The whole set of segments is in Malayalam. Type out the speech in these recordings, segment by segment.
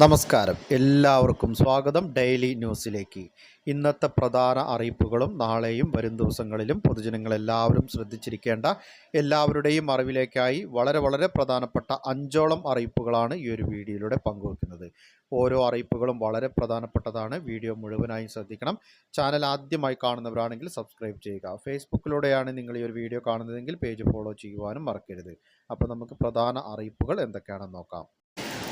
നമസ്കാരം. എല്ലാവർക്കും സ്വാഗതം ഡെയിലി ന്യൂസിലേക്ക്. ഇന്നത്തെ പ്രധാന അറിയിപ്പുകളും നാളെയും വരും ദിവസങ്ങളിലും പൊതുജനങ്ങളെല്ലാവരും ശ്രദ്ധിച്ചിരിക്കേണ്ട എല്ലാവരുടെയും അറിവിലേക്കായി വളരെ വളരെ പ്രധാനപ്പെട്ട അഞ്ചോളം അറിയിപ്പുകളാണ് ഈ ഒരു വീഡിയോയിലൂടെ പങ്കുവെക്കുന്നത്. ഓരോ അറിയിപ്പുകളും വളരെ പ്രധാനപ്പെട്ടതാണ്. വീഡിയോ മുഴുവനായും ശ്രദ്ധിക്കണം. ചാനൽ ആദ്യമായി കാണുന്നവരാണെങ്കിൽ സബ്സ്ക്രൈബ് ചെയ്യുക. ഫേസ്ബുക്കിലൂടെയാണ് നിങ്ങൾ ഈ ഒരു വീഡിയോ കാണുന്നതെങ്കിൽ പേജ് ഫോളോ ചെയ്യുവാനും മറക്കരുത്. അപ്പോൾ നമുക്ക് പ്രധാന അറിയിപ്പുകൾ എന്തൊക്കെയാണെന്ന് നോക്കാം.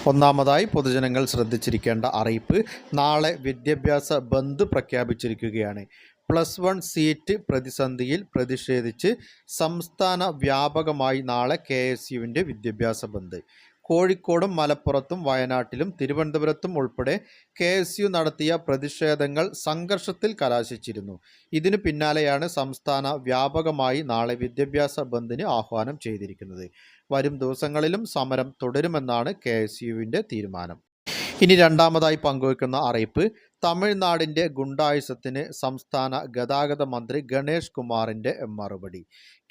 ഒന്നാമതായി പൊതുജനങ്ങൾ ശ്രദ്ധിച്ചിരിക്കേണ്ട അറിയിപ്പ്. നാളെ വിദ്യാഭ്യാസ ബന്ദ് പ്രഖ്യാപിച്ചിരിക്കുകയാണ്. പ്ലസ് വൺ സീറ്റ് പ്രതിസന്ധിയിൽ പ്രതിഷേധിച്ച് സംസ്ഥാന വ്യാപകമായി നാളെ കെ എസ് യുവിന്റെ വിദ്യാഭ്യാസ ബന്ദ്. കോഴിക്കോടും മലപ്പുറത്തും വയനാട്ടിലും തിരുവനന്തപുരത്തും ഉൾപ്പെടെ കെ എസ് യു നടത്തിയ പ്രതിഷേധങ്ങൾ സംഘർഷത്തിൽ കലാശിച്ചിരുന്നു. ഇതിനു പിന്നാലെയാണ് സംസ്ഥാന വ്യാപകമായി നാളെ വിദ്യാഭ്യാസ ബന്ദിന് ആഹ്വാനം ചെയ്തിരിക്കുന്നത്. വരും ദിവസങ്ങളിലും സമരം തുടരുമെന്നാണ് കെ തീരുമാനം. ഇനി രണ്ടാമതായി പങ്കുവയ്ക്കുന്ന അറിയിപ്പ് തമിഴ്നാടിന്റെ ഗുണ്ടായുസത്തിന് സംസ്ഥാന ഗതാഗത മന്ത്രി ഗണേഷ് കുമാറിന്റെ മറുപടി.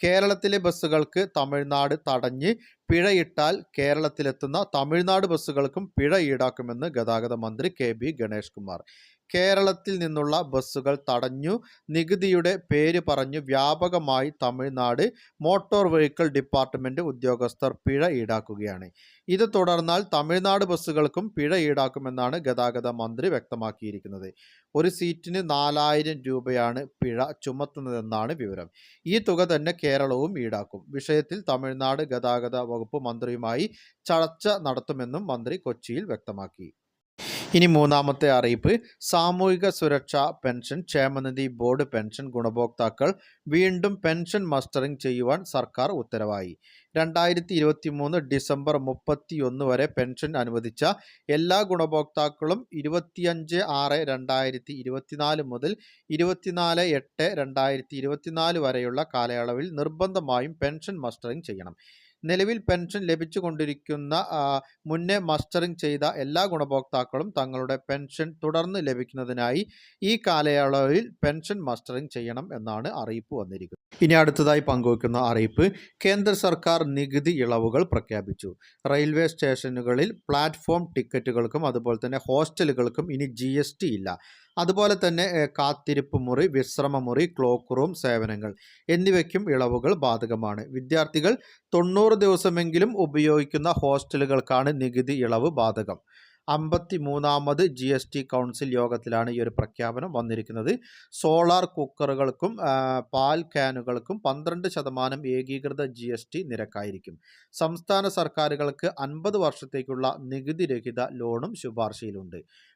കേരളത്തിലെ ബസ്സുകൾക്ക് തമിഴ്നാട് തടഞ്ഞ് പിഴയിട്ടാൽ കേരളത്തിലെത്തുന്ന തമിഴ്നാട് ബസ്സുകൾക്കും പിഴ ഈടാക്കുമെന്ന് ഗതാഗത മന്ത്രി കെ ബി ഗണേഷ് കുമാർ. കേരളത്തിൽ നിന്നുള്ള ബസ്സുകൾ തടഞ്ഞു നികുതിയുടെ പേര് പറഞ്ഞു വ്യാപകമായി തമിഴ്നാട് മോട്ടോർ വെഹിക്കിൾ ഡിപ്പാർട്ട്മെന്റ് ഉദ്യോഗസ്ഥർ പിഴ ഈടാക്കുകയാണ്. ഇത് തുടർന്നാൽ തമിഴ്നാട് ബസ്സുകൾക്കും പിഴ ഈടാക്കുമെന്നാണ് ഗതാഗത മന്ത്രി വ്യക്തമാക്കിയിരിക്കുന്നത്. ഒരു സീറ്റിന് നാലായിരം രൂപയാണ് പിഴ ചുമത്തുന്നതെന്നാണ് വിവരം. ഈ തുക തന്നെ കേരളവും ഈടാക്കും. വിഷയത്തിൽ തമിഴ്നാട് ഗതാഗത വകുപ്പ് മന്ത്രിയുമായി ചർച്ച നടത്തുമെന്നും മന്ത്രി കൊച്ചിയിൽ വ്യക്തമാക്കി. ഇനി മൂന്നാമത്തെ അറിയിപ്പ്. സാമൂഹിക സുരക്ഷാ പെൻഷൻ ക്ഷേമനിധി ബോർഡ് പെൻഷൻ ഗുണഭോക്താക്കൾ വീണ്ടും പെൻഷൻ മസ്റ്ററിംഗ് ചെയ്യുവാൻ സർക്കാർ ഉത്തരവായി. രണ്ടായിരത്തി ഇരുപത്തി മൂന്ന് ഡിസംബർ മുപ്പത്തിയൊന്ന് വരെ പെൻഷൻ അനുവദിച്ച എല്ലാ ഗുണഭോക്താക്കളും ഇരുപത്തിയഞ്ച് ആറ് രണ്ടായിരത്തി ഇരുപത്തിനാല് മുതൽ ഇരുപത്തിനാല് എട്ട് രണ്ടായിരത്തി ഇരുപത്തിനാല് വരെയുള്ള കാലയളവിൽ നിർബന്ധമായും പെൻഷൻ മസ്റ്ററിംഗ് ചെയ്യണം. നിലവിൽ പെൻഷൻ ലഭിച്ചുകൊണ്ടിരിക്കുന്ന മുന്നേ മസ്റ്ററിംഗ് ചെയ്ത എല്ലാ ഗുണഭോക്താക്കളും തങ്ങളുടെ പെൻഷൻ തുടർന്ന് ലഭിക്കുന്നതിനായി ഈ കാലയളവിൽ പെൻഷൻ മസ്റ്ററിംഗ് ചെയ്യണം എന്നാണ് അറിയിപ്പ് വന്നിരിക്കുന്നത്. ഇനി അടുത്തതായി പങ്കുവയ്ക്കുന്ന അറിയിപ്പ് കേന്ദ്ര സർക്കാർ നികുതി ഇളവുകൾ പ്രഖ്യാപിച്ചു. റെയിൽവേ സ്റ്റേഷനുകളിൽ പ്ലാറ്റ്ഫോം ടിക്കറ്റുകൾക്കും അതുപോലെ തന്നെ ഹോസ്റ്റലുകൾക്കും ഇനി ജി ഇല്ല. അതുപോലെ തന്നെ കാത്തിരിപ്പ് മുറി വിശ്രമ മുറി ക്ലോക്ക് റൂം സേവനങ്ങൾ എന്നിവയ്ക്കും ഇളവുകൾ ബാധകമാണ്. വിദ്യാർത്ഥികൾ തൊണ്ണൂറ് ദിവസമെങ്കിലും ഉപയോഗിക്കുന്ന ഹോസ്റ്റലുകൾക്കാണ് നികുതി ഇളവ് ബാധകം. അമ്പത്തി മൂന്നാമത് ജി എസ് ടി കൗൺസിൽ യോഗത്തിലാണ് ഈ ഒരു പ്രഖ്യാപനം വന്നിരിക്കുന്നത്. സോളാർ കുക്കറുകൾക്കും പാൽ ക്യാനുകൾക്കും പന്ത്രണ്ട് ശതമാനം ഏകീകൃത ജി എസ് ടി നിരക്കായിരിക്കും. സംസ്ഥാന സർക്കാരുകൾക്ക് അൻപത് വർഷത്തേക്കുള്ള നികുതി രഹിത ലോണും ശുപാർശയിലുണ്ട്.